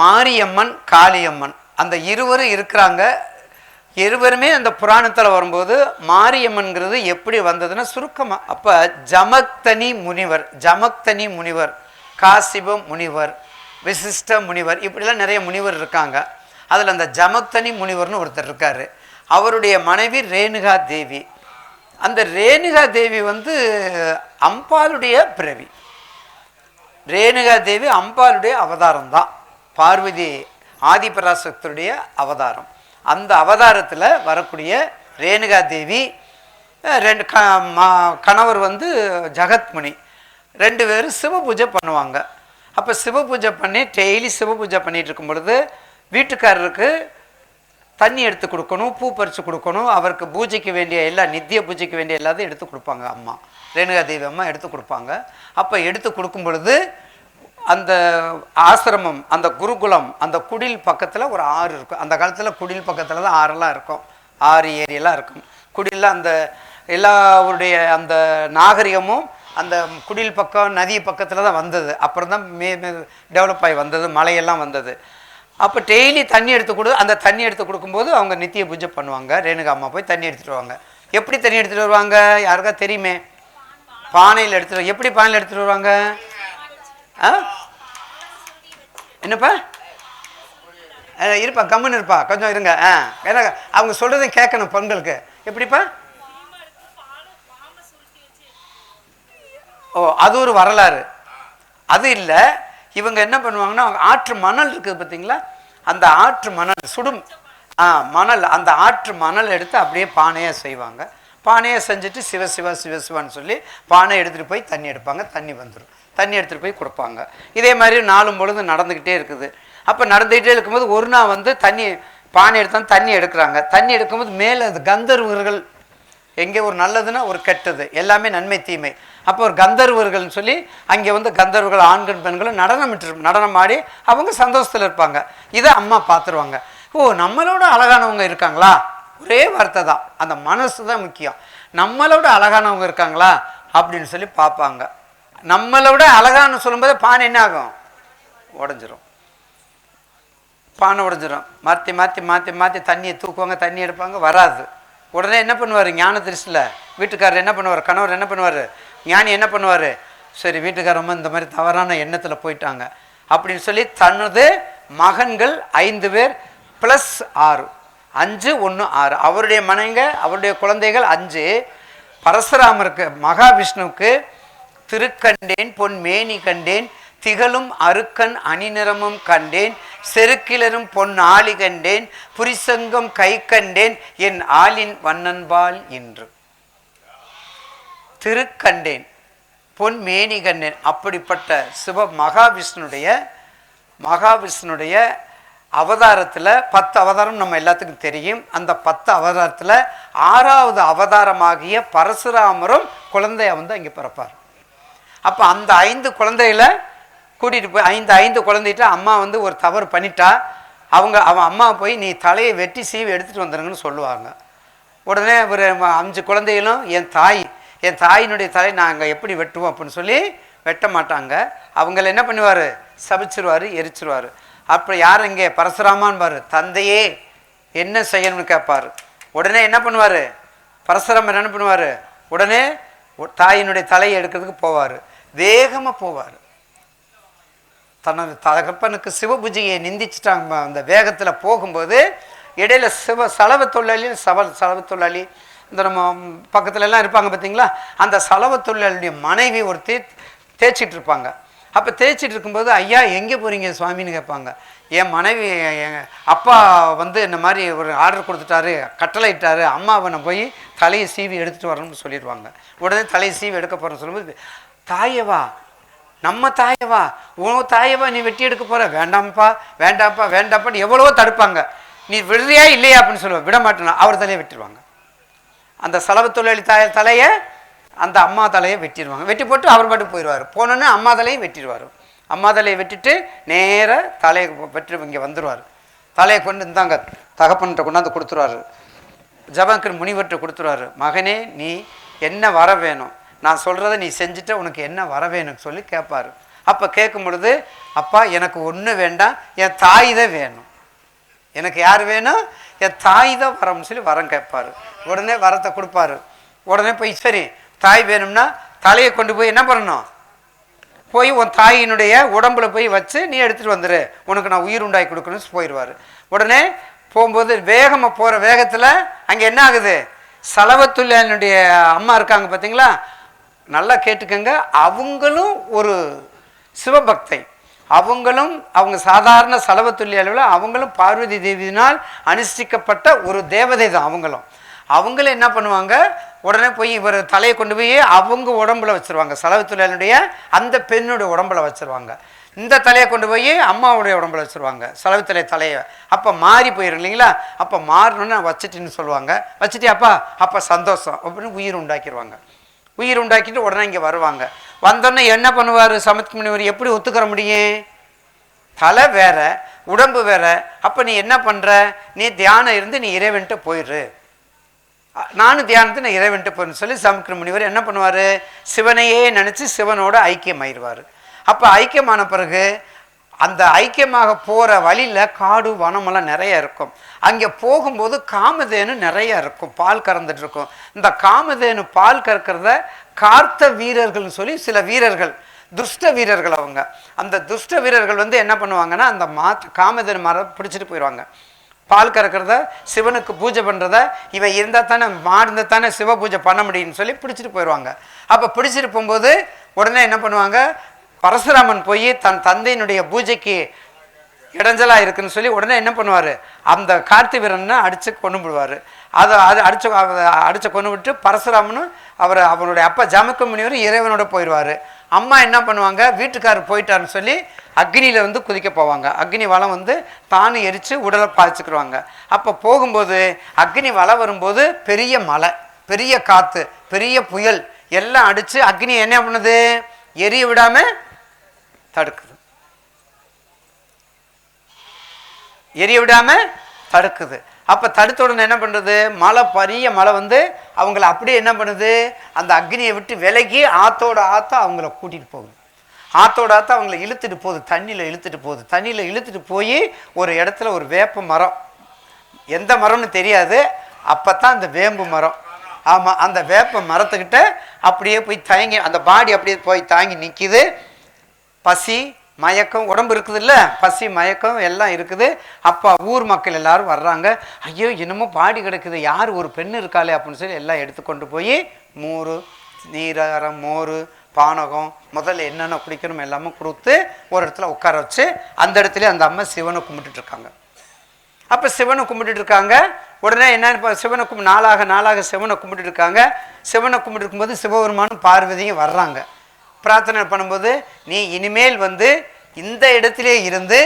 மாரியம்மன் காளியம்மன். அந்த இருவரும் இருக்கிறாங்க. இருவருமே அந்த புராணத்தில் வரும்போது மாரியம்மன்கிறது எப்படி வந்ததுன்னா சுருக்கமாக அப்போ ஜமக்தனி முனிவர் ஜமக்தனி முனிவர் காசிப முனிவர் விசிஷ்ட முனிவர் இப்படிலாம் நிறைய முனிவர் இருக்காங்க. அதில் அந்த ஜமக்தனி முனிவர்னு ஒருத்தர் இருக்கார். அவருடைய மனைவி ரேணுகா தேவி. அந்த ரேணுகா தேவி வந்து அம்பாளுடைய பிறவி. ரேணுகா தேவி அம்பாளுடைய அவதாரம் தான். பார்வதி ஆதிபராசக்தருடைய அவதாரம். அந்த அவதாரத்தில் வரக்கூடிய ரேணுகா தேவி ரெண்டு க மா- கணவர் வந்து ஜகத்முனி ரெண்டு பேரும் சிவ பூஜை பண்ணுவாங்க. அப்போ சிவ பூஜை பண்ணி டெய்லி சிவ பூஜை பண்ணிட்டு இருக்கும் பொழுது வீட்டுக்காரருக்கு தண்ணி எடுத்து கொடுக்கணும் பூ பறித்து கொடுக்கணும். அவருக்கு பூஜைக்கு வேண்டிய எல்லா நித்திய பூஜைக்கு வேண்டிய எல்லாத்தையும் எடுத்து கொடுப்பாங்க அம்மா. ரேணுகா தேவி அம்மா எடுத்து கொடுப்பாங்க. அப்போ எடுத்து கொடுக்கும் பொழுது அந்த ஆசிரமம் அந்த குருகுலம் அந்த குடில் பக்கத்தில் ஒரு ஆறு இருக்கும். அந்த காலத்தில் குடில் பக்கத்தில் தான் ஆறெல்லாம் இருக்கும். ஆறு ஏரியெல்லாம் இருக்கும். குடிலில் அந்த எல்லாருடைய அந்த நாகரிகமும் அந்த குடில் பக்கம் நதி பக்கத்தில் தான் வந்தது. அப்புறம் தான் மே டெவலப் ஆகி வந்தது. மலையெல்லாம் வந்தது. அப்போ டெய்லி தண்ணி எடுத்து கொடு அந்த தண்ணி எடுத்து கொடுக்கும்போது அவங்க நித்திய பூஜை பண்ணுவாங்க. ரேணுகா அம்மா போய் தண்ணி எடுத்துகிட்டு வருவாங்க. எப்படி தண்ணி எடுத்துகிட்டு வருவாங்க? யாருக்கா தெரியுமே? பானையில் எடுத்துகிட்டு எப்படி பானையில் எடுத்துகிட்டு வருவாங்க? ஆ? என்னப்பா? இருப்பா கம்முன்னு இருப்பா. கொஞ்சம் இருங்க. ஆ ஏன்னா அவங்க சொல்கிறதையும் கேட்கணும் பெண்களுக்கு. எப்படிப்பா? ஓ அது ஒரு வரலாறு. அது இல்லை. இவங்க என்ன பண்ணுவாங்கன்னா ஆற்று மணல் இருக்குது பார்த்தீங்களா? அந்த ஆற்று மணல் சுடும் ஆ மணல் அந்த ஆற்று மணல் எடுத்து அப்படியே பானையாக செய்வாங்க. பானையை செஞ்சுட்டு சிவ சிவ சிவ சிவான்னு சொல்லி பானை எடுத்துகிட்டு போய் தண்ணி எடுப்பாங்க. தண்ணி வந்துடும் தண்ணி எடுத்துகிட்டு போய் கொடுப்பாங்க. இதே மாதிரி நாளும் பொழுது நடந்துக்கிட்டே இருக்குது. அப்போ நடந்துக்கிட்டே இருக்கும்போது ஒரு நாள் வந்து தண்ணி பானை எடுத்தாந்து தண்ணி எடுக்கிறாங்க. தண்ணி எடுக்கும்போது மேலே அது கந்தர்வர்கள் எங்கே ஒரு நல்லதுன்னா ஒரு கெட்டது. எல்லாமே நன்மை தீமை. அப்போ ஒரு கந்தர்வர்கள்னு சொல்லி அங்கே வந்து கந்தர்வர்கள் ஆண்கள் பெண்களும் நடனம் நடனம் ஆடி அவங்க சந்தோஷத்தில் இருப்பாங்க. இதை அம்மா பார்த்துருவாங்க ஓ நம்மளோட அழகானவங்க இருக்காங்களா? ஒரே வார்த்தை தான். அந்த மனசு தான் முக்கியம். நம்மளோட அழகானவங்க இருக்காங்களா? அப்படின்னு சொல்லி பார்ப்பாங்க நம்மளை விட அழகான சொல்லும்போது பானை என்ன ஆகும்? உடஞ்சிரும். பானை உடஞ்சிரும். மாற்றி மாற்றி மாற்றி மாற்றி தண்ணியை தூக்குவாங்க தண்ணி எடுப்பாங்க வராது. உடனே என்ன பண்ணுவார்? ஞான திருஷ்டில். வீட்டுக்காரர் என்ன பண்ணுவார்? கணவர் என்ன பண்ணுவார்? ஞானி என்ன பண்ணுவார்? சரி வீட்டுக்காரம்மா இந்த மாதிரி தவறான எண்ணத்தில் போயிட்டாங்க. அப்படின்னு சொல்லி தனது மகன்கள் ஐந்து பேர் ப்ளஸ் ஆறு. அஞ்சு ஒன்று ஆறு. அவருடைய மனைங்க அவருடைய குழந்தைகள் அஞ்சு. பரசுராமருக்கு மகாவிஷ்ணுவுக்கு திருக்கண்டேன் பொன் மேனி கண்டேன் திகழும் அருக்கன் அணிநிறமும் கண்டேன் செருக்கிலரும் பொன் ஆளி கண்டேன் புரிசங்கம் கை கண்டேன் என் ஆளின் வண்ணன்பால் இன்று. திருக்கண்டேன் பொன் மேனி கண்டேன் அப்படிப்பட்ட சிவ மகாவிஷ்ணுடைய மகாவிஷ்ணுடைய அவதாரத்தில் பத்து அவதாரம் நம்ம எல்லாத்துக்கும் தெரியும். அந்த பத்து அவதாரத்தில் ஆறாவது அவதாரமாகிய பரசுராமரும் குழந்தைய வந்து அங்கே பிறப்பார். அப்போ அந்த ஐந்து குழந்தைகளை கூட்டிகிட்டு போய் ஐந்து ஐந்து குழந்தைகிட்ட அம்மா வந்து ஒரு தவறு பண்ணிட்டா அவங்க அவன் அம்மா போய் நீ தலையை வெட்டி சீவி எடுத்துகிட்டு வந்துடுங்கன்னு சொல்லுவாங்க. உடனே ஒரு அஞ்சு குழந்தைகளும் என் தாய் என் தாயினுடைய தலை நாங்கள் எப்படி வெட்டுவோம்? அப்படின்னு சொல்லி வெட்ட மாட்டாங்க. அவங்கள என்ன பண்ணுவார்? சபிச்சிருவார் எரிச்சிருவார். அப்புறம் யார் இங்கே? பரசுராமான்னு பாரு. தந்தையே என்ன செய்யணும்னு கேட்பார் உடனே என்ன பண்ணுவார்? பரசுராமர் என்ன பண்ணுவார்? உடனே தாயினுடைய தலையை எடுக்கிறதுக்கு போவார். வேகமாக போவார். தனது தகப்பனுக்கு சிவபூஜையை நிந்திச்சிட்டாங்க அந்த வேகத்தில் போகும்போது இடையில சிவ சலவ தொழிலாளி சவல் சலவ தொழிலாளி இந்த நம்ம பக்கத்துலலாம் இருப்பாங்க பார்த்தீங்களா அந்த சலவ தொழிலாளியுடைய மனைவி ஒருத்தி தேய்ச்சிட்டு இருப்பாங்க. அப்போ தேய்ச்சிட்டு இருக்கும்போது ஐயா எங்கே போகிறீங்க சுவாமின்னு கேட்பாங்க. என் மனைவி அப்பா வந்து இந்த மாதிரி ஒரு ஆர்டர் கொடுத்துட்டாரு கட்டளை இட்டாரு அம்மா அவனை போய் தலையை சீவி எடுத்துகிட்டு வரணும்னு சொல்லிடுவாங்க. உடனே தலையை சீவி எடுக்க போகிறேன்னு சொல்லும்போது தாயவா நம்ம தாயவா உன் தாயவா நீ வெட்டி எடுக்க போற? வேண்டாம்ப்பா வேண்டாம்ப்பா வேண்டாம்ப்பான்னு எவ்வளவோ தடுப்பாங்க. நீ விடுறியா இல்லையா அப்படின்னு சொல்லுவேன் விட மாட்டேனா அவர் தலையை வெட்டிடுவாங்க அந்த செலவு தொழிலாளி தாய தலையை அந்த அம்மா தலையை வெட்டிடுவாங்க வெட்டி போட்டு அவர் பாட்டுக்கு போயிடுவார். போனோன்னு அம்மா தலையை வெட்டிடுவார். அம்மா தலையை வெட்டிட்டு நேராக தலையை வெட்டி இங்கே வந்துடுவார் தலையை கொண்டு இருந்தாங்க தகப்பன்கிட்ட கொண்டாந்து கொடுத்துருவாரு. ஜபங்கர் முனிவர்கிட்ட கொடுத்துருவாரு. மகனே நீ என்ன வர வேணும்? நான் சொல்கிறத நீ செஞ்சுட்ட உனக்கு என்ன வர வேணும்னு சொல்லி கேட்பாரு அப்போ கேட்கும் பொழுது அப்பா எனக்கு ஒன்று வேண்டாம் என் தாய் தான் வேணும். எனக்கு யார் வேணும்? என் தாய் தான் வரம்னு சொல்லி வரம் கேட்பாரு உடனே வரத்தை கொடுப்பாரு. உடனே போய் சரி தாய் வேணும்னா தலையை கொண்டு போய் என்ன பண்ணணும்? போய் உன் தாயினுடைய உடம்புல போய் வச்சு நீ எடுத்துகிட்டு வந்துரு. உனக்கு நான் உயிர் உண்டாக்கி கொடுக்கணும்னு போயிடுவார் உடனே போகும்போது வேகமாக போகிற வேகத்தில் அங்கே என்ன ஆகுது? சலவத்துள்ளனுடைய அம்மா இருக்காங்க பார்த்தீங்களா நல்லா கேட்டுக்கங்க. அவங்களும் ஒரு சிவபக்தை. அவங்களும் அவங்க சாதாரண சலவத்துள்ளி அளவில் அவங்களும் பார்வதி தேவியினால் அனுஷ்டிக்கப்பட்ட ஒரு தேவதை தான் அவங்களும். அவங்களும் என்ன பண்ணுவாங்க? உடனே போய் இவர் தலையை கொண்டு போய் அவங்க உடம்புல வச்சிருவாங்க. சலவத்துள்ளினுடைய அந்த பெண்ணுடைய உடம்புல வச்சுருவாங்க. இந்த தலையை கொண்டு போய் அம்மாவுடைய உடம்புல வச்சிருவாங்க. தலை தலையை. அப்போ மாறி போயிடும் இல்லைங்களா? அப்போ மாறணும்னு வச்சுட்டுன்னு சொல்லுவாங்க. வச்சுட்டியாப்பா அப்போ சந்தோஷம் அப்படின்னு உயிர் உண்டாக்கிடுவாங்க உயிர் உண்டாக்கிட்டு உடனே இங்கே வருவாங்க. வந்தோடனே என்ன பண்ணுவார்? சமத்துக்கு முனிவர் எப்படி ஒத்துக்கிற முடியும்? தலை வேற உடம்பு வேற. அப்போ நீ என்ன பண்ணுற நீ தியானம் இருந்து நீ இறைவன்ட்டு போயிடு நானும் தியானத்தை நான் இறைவன்ட்டு போயிருன்னு சொல்லி சமுத்திர முனிவர் என்ன பண்ணுவார்? சிவனையே நினச்சி சிவனோட ஐக்கியமாயிருவார். அப்போ ஐக்கியமான பிறகு அந்த ஐக்கியமாக போகிற வழியில் காடு வனமெல்லாம் நிறைய இருக்கும். அங்கே போகும்போது காமதேனு நிறைய இருக்கும் பால் கறந்துட்டு இருக்கும். இந்த காமதேனு பால் கறக்கிறத கார்த்த வீரர்கள்னு சொல்லி சில வீரர்கள் துஷ்ட வீரர்கள் அவங்க. அந்த துஷ்ட வீரர்கள் வந்து என்ன பண்ணுவாங்கன்னா அந்த மா காமதேனு மரம் பிடிச்சிட்டு போயிடுவாங்க. பால் கறக்கிறத சிவனுக்கு பூஜை பண்ணுறத இவன் இருந்தால் தானே மாடு இருந்தால் தானே சிவ பூஜை பண்ண முடியும்னு சொல்லி பிடிச்சிட்டு போயிடுவாங்க. அப்போ பிடிச்சிட்டு போகும்போது உடனே என்ன பண்ணுவாங்க பரசுராமன் போய் தன் தந்தையினுடைய பூஜைக்கு இடைஞ்சலாக இருக்குன்னு சொல்லி உடனே என்ன பண்ணுவார்? அந்த கார்த்தி வீரனை அடித்து கொண்டு விடுவார். அதை அது அடித்து அடித்து கொண்டு விட்டு பரசுராமனும் அவர் அவனுடைய அப்பா ஜமக்க முனிவரும் இறைவனோட போயிடுவார் அம்மா என்ன பண்ணுவாங்க? வீட்டுக்காரர் போயிட்டாருன்னு சொல்லி அக்னியில் வந்து குதிக்க போவாங்க. அக்னி வளம் வந்து தானு எரித்து உடலை பாய்ச்சிக்கிடுவாங்க அப்போ போகும்போது அக்னி வளம் வரும்போது பெரிய மலை பெரிய காற்று பெரிய புயல் எல்லாம் அடித்து அக்னி என்ன பண்ணுது? எரிய விடாமல் தடுக்குது. எரிய விடாமல் தடுக்குது. அப்போ தடுத்த உடனே என்ன பண்ணுறது மழை பெரிய மழை வந்து அவங்கள அப்படியே என்ன பண்ணுது? அந்த அக்னியை விட்டு விலகி ஆத்தோட ஆத்தா அவங்கள கூட்டிகிட்டு போகுது. ஆத்தோட ஆத்தா அவங்கள இழுத்துட்டு போகுது. தண்ணியில் இழுத்துட்டு போகுது. தண்ணியில் இழுத்துட்டு போய் ஒரு இடத்துல ஒரு வேப்ப மரம். எந்த மரம்னு தெரியாது. அப்போ தான் அந்த வேம்பு மரம். ஆமாம் அந்த வேப்ப மரத்துக்கிட்ட அப்படியே போய் தயங்கி அந்த பாடி அப்படியே போய் தாங்கி நிற்கிது பசி மயக்கம் உடம்பு இருக்குதுல்ல? பசி மயக்கம் எல்லாம் இருக்குது. அப்போ ஊர் மக்கள் எல்லாரும் வர்றாங்க. ஐயோ இன்னமும் பாடி கிடக்குது. யார் ஒரு பெண் இருக்காளே அப்படின்னு சொல்லி எல்லாம் எடுத்துக்கொண்டு போய் மோர் நீராரம் மோர் பானகம் முதல்ல என்னென்ன குடிக்கணும் எல்லாமே கொடுத்து ஒரு இடத்துல உட்கார வச்சு அந்த இடத்துல அந்த அம்மா சிவனை கும்பிட்டுட்டு இருக்காங்க. அப்போ சிவனை கும்பிட்டுட்டு இருக்காங்க. உடனே என்ன இப்போ சிவனை கும் நாளாக நாளாக சிவனை கும்பிட்டுட்டு இருக்காங்க. சிவனை கும்பிட்டு இருக்கும்போது சிவபெருமானும் பார்வதியும் வர்றாங்க. பிரார்த்தனை பண்ணும்போது நீ இனிமேல் வந்து இந்த இடத்திலே இருந்து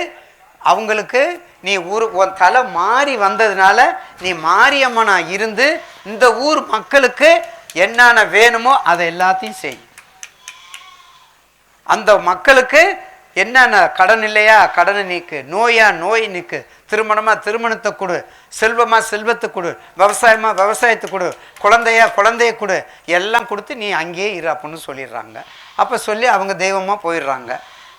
அவங்களுக்கு நீ ஊர் உன் தலை மாறி வந்ததுனால நீ மாரியம்மனாக இருந்து இந்த ஊர் மக்களுக்கு என்னென்ன வேணுமோ அதை எல்லாத்தையும் செய். அந்த மக்களுக்கு என்னென்ன கடன் இல்லையா கடனை நீக்கு. நோயா நோய் நீக்கு. திருமணமாக திருமணத்தை கொடு. செல்வமாக செல்வத்தை கொடு. விவசாயமாக விவசாயத்தை கொடு. குழந்தையா குழந்தைய கொடு. எல்லாம் கொடுத்து நீ அங்கேயே இரு அப்படின்னு சொல்லிடுறாங்க. அப்போ சொல்லி அவங்க தெய்வமாக போயிடுறாங்க.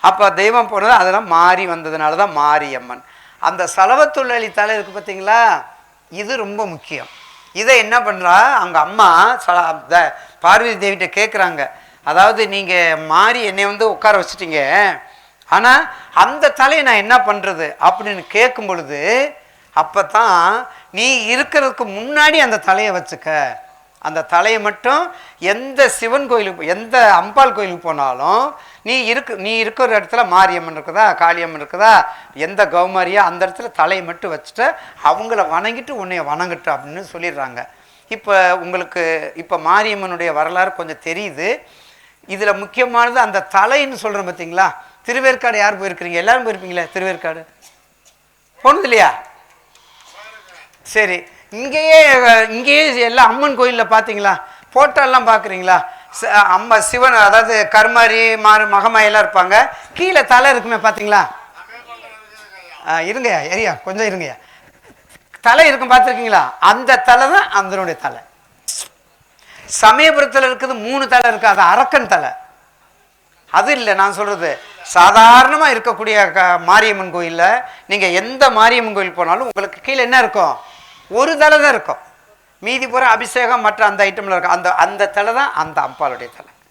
அப்போ தெய்வம் போனது அதெல்லாம் மாறி வந்ததுனால தான் மாரியம்மன். அந்த சலவத்துள்ளி தலை இருக்குது பார்த்தீங்களா இது ரொம்ப முக்கியம். இதை என்ன பண்ணுறா அவங்க அம்மா ச த- பார்வதி தேவிகிட்ட கேட்குறாங்க அதாவது நீங்கள் மாறி என்னை வந்து உட்கார வச்சிட்டீங்க. ஆனால் அந்த தலையை நான் என்ன பண்ணுறது அப்படின்னு கேட்கும் பொழுது அப்போ தான் நீ இருக்கிறதுக்கு முன்னாடி அந்த தலையை வச்சுக்க. அந்த தலையை மட்டும் எந்த சிவன் கோயிலுக்கு எந்த அம்பாள் கோயிலுக்கு போனாலும் நீ இருக்கு நீ இருக்கிற இடத்துல மாரியம்மன் இருக்குதா காளியம்மன் இருக்குதா எந்த கௌமாரியா அந்த இடத்துல தலையை மட்டும் வச்சுட்டு அவங்கள வணங்கிட்டு உன்னைய வணங்கட்டு அப்படின்னு சொல்லிடுறாங்க. இப்போ உங்களுக்கு இப்போ மாரியம்மனுடைய வரலாறு கொஞ்சம் தெரியுது. இதில் முக்கியமானது அந்த தலைன்னு சொல்கிறோம் பார்த்தீங்களா திருவேற்காடு யார் போயிருக்கிறீங்க? எல்லாரும் போயிருப்பீங்களே திருவேற்காடு? போனது இல்லையா சரி. இங்கேயே இங்கேயே எல்லா அம்மன் கோயிலில் பார்த்தீங்களா போட்டோல்லாம் பார்க்குறீங்களா ச- அம்மா சிவன் அதாவது கருமாரி மாறு மகமாயெல்லாம் இருப்பாங்க. கீழே தலை இருக்குமே பார்த்தீங்களா இருங்கய்யா ஏரியா கொஞ்சம் இருங்கய்யா தலை இருக்கும் பார்த்துருக்கீங்களா அந்த தலை தான் அந்தனுடைய தலை. சமயபுரத்தில் இருக்குது மூணு தலை இருக்கு. அது அரக்கன் தலை. அது இல்லை நான் சொல்கிறது சாதாரணமாக இருக்கக்கூடிய க மாரியம்மன் கோயிலில் நீங்கள் எந்த மாரியம்மன் கோயில் போனாலும் உங்களுக்கு கீழே என்ன இருக்கும்? ஒரு தலை தான் இருக்கும். மீதி பூரா அபிஷேகம் மற்ற அந்த ஐட்டமில் இருக்கும். அந்த அந்த தலை தான் அந்த அம்பாளுடைய தலை.